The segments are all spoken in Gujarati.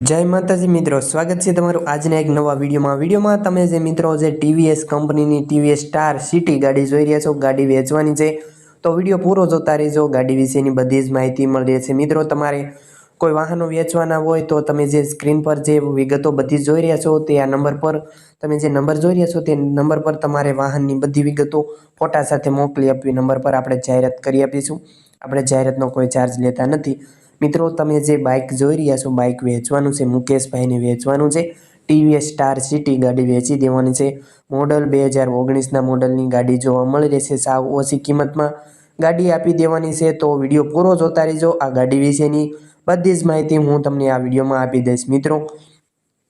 જય માતાજી મિત્રો, સ્વાગત છે તમારું આજના એક નવા વિડીયોમાં. વિડીયોમાં તમે જે મિત્રો જે ટીવીએસ કંપનીની ટીવીએસ સ્ટાર સિટી ગાડી જોઈ રહ્યા છો, ગાડી વેચવાની છે, તો વીડિયો પૂરો જોતા રહેજો. ગાડી વિશેની બધી જ માહિતી મળી રહેશે. મિત્રો, તમારે કોઈ વાહનો વેચવાના હોય તો તમે જે સ્ક્રીન પર જે વિગતો બધી જોઈ રહ્યા છો, તે આ નંબર પર તમે જે નંબર જોઈ રહ્યા છો, તે નંબર પર તમારે વાહનની બધી વિગતો ફોટા સાથે મોકલી આપવી. નંબર પર આપણે જાહેરાત કરી આપીશું. આપણે જાહેરાતનો કોઈ ચાર્જ લેતા નથી. મિત્રો, તમે જે બાઇક જોઈ રહ્યા છો બાઇક વેચવાનું છે, મુકેશભાઈને વેચવાનું છે. ટીવીએસ સ્ટાર સિટી ગાડી વેચી દેવાની છે. મોડલ બે હજાર ઓગણીસના મોડલની ગાડી જોવા મળી રહેશે. સાવ ઓછી કિંમતમાં ગાડી આપી દેવાની છે. તો વીડિયો પૂરો જોતા રહેજો. આ ગાડી વિશેની બધી જ માહિતી હું તમને આ વિડીયોમાં આપી દઈશ. મિત્રો,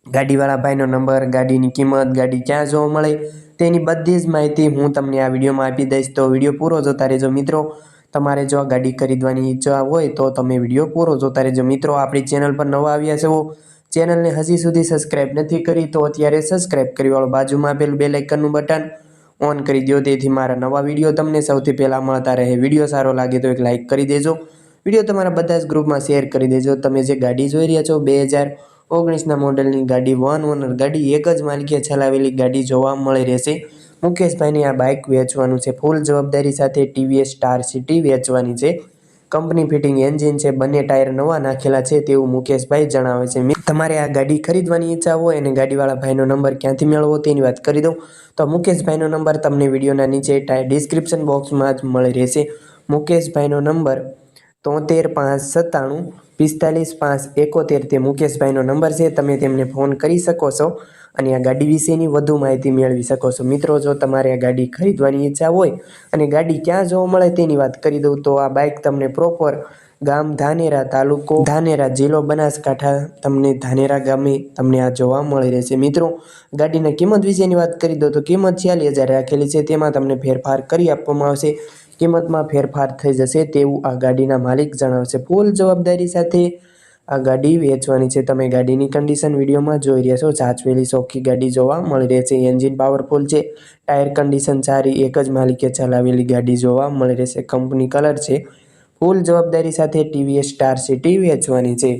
ગાડીવાળા ભાઈનો નંબર, ગાડીની કિંમત, ગાડી ક્યાં જોવા મળે, તેની બધી જ માહિતી હું તમને આ વિડીયોમાં આપી દઈશ. તો વીડિયો પૂરો જોતા રહેજો. મિત્રો તમારે જો આ ગાડી ખરીદવાની ઈચ્છા હોય તો તમે વીડિયો પૂરો જોતા રહેજો. મિત્રો, આપણી ચેનલ પર નવા આવ્યા છો, ચેનલને હજી સુધી સબસ્ક્રાઇબ નથી કરી તો અત્યારે સબસ્ક્રાઇબ કરી વાળો બાજુમાં આપેલું બે લાઇકનનું બટન ઓન કરી દો તેથી મારા નવા વીડિયો તમને સૌથી પહેલાં મળતા રહે. વીડિયો સારો લાગે તો એક લાઇક કરી દેજો. વીડિયો તમારા બધા જ ગ્રુપમાં શેર કરી દેજો. તમે જે ગાડી જોઈ રહ્યા છો, બે હજાર ઓગણીસના મોડલની ગાડી, વન ઓનર ગાડી, એક જ માલિકીએ ચલાવેલી ગાડી જોવા મળી રહેશે. મુકેશભાઈને આ બાઇક વેચવાનું છે. ફૂલ જવાબદારી સાથે ટીવીએસ સ્ટાર સિટી વેચવાની છે. કંપની ફિટિંગ એન્જિન છે. બંને ટાયર નવા નાખેલા છે તેવું મુકેશભાઈ જણાવે છે. તમારે આ ગાડી ખરીદવાની ઈચ્છા હોય અને ગાડીવાળા ભાઈનો નંબર ક્યાંથી મેળવો તેની વાત કરી દઉં. તો મુકેશભાઈનો નંબર તમને વિડીયોના નીચે ડિસ્ક્રિપ્શન બોક્સમાં જ મળી રહેશે. મુકેશભાઈનો નંબર તોતેર પાંચ સત્તાણું પિસ્તાલીસ પાંચ એકોતેર તે મુકેશભાઈનો નંબર છે, તમે તેમને ફોન કરી શકો છો અને આ ગાડી વિશેની વધુ માહિતી મેળવી શકો છો. મિત્રો, જો તમારે આ ગાડી ખરીદવાની ઈચ્છા હોય અને ગાડી ક્યાં જોવા મળે તેની વાત કરી દઉં, તો આ બાઇક તમને પ્રોપર ગામ ધાનેરા તાલુકો ધાનેરા જિલ્લો બનાસકાંઠા તમને ધાનેરા ગામે તમને આ જોવા મળી રહેશે. મિત્રો, ગાડીના કિંમત વિશેની વાત કરી દઉં, તો કિંમત છ્યાલીસ હજાર રાખેલી છે, તેમાં તમને ફેરફાર કરી આપવામાં આવશે. કિંમતમાં ફેરફાર થઈ જશે તેવું આ ગાડીના માલિક જણાવશે. ફૂલ જવાબદારી સાથે આ ગાડી વેચવાની છે. તમે ગાડીની કન્ડિશન વિડીયોમાં જોઈ રહ્યા છો. સાચવેલી ચોખ્ખી ગાડી જોવા મળી રહેશે એન્જિન પાવરફુલ છે. ટાયર કન્ડિશન સારી, એક જ માલિકે ચલાવેલી ગાડી જોવા મળી રહેશે કંપની કલર છે. ફૂલ જવાબદારી સાથે ટીવીએસ સ્ટાર સિટી વેચવાની છે.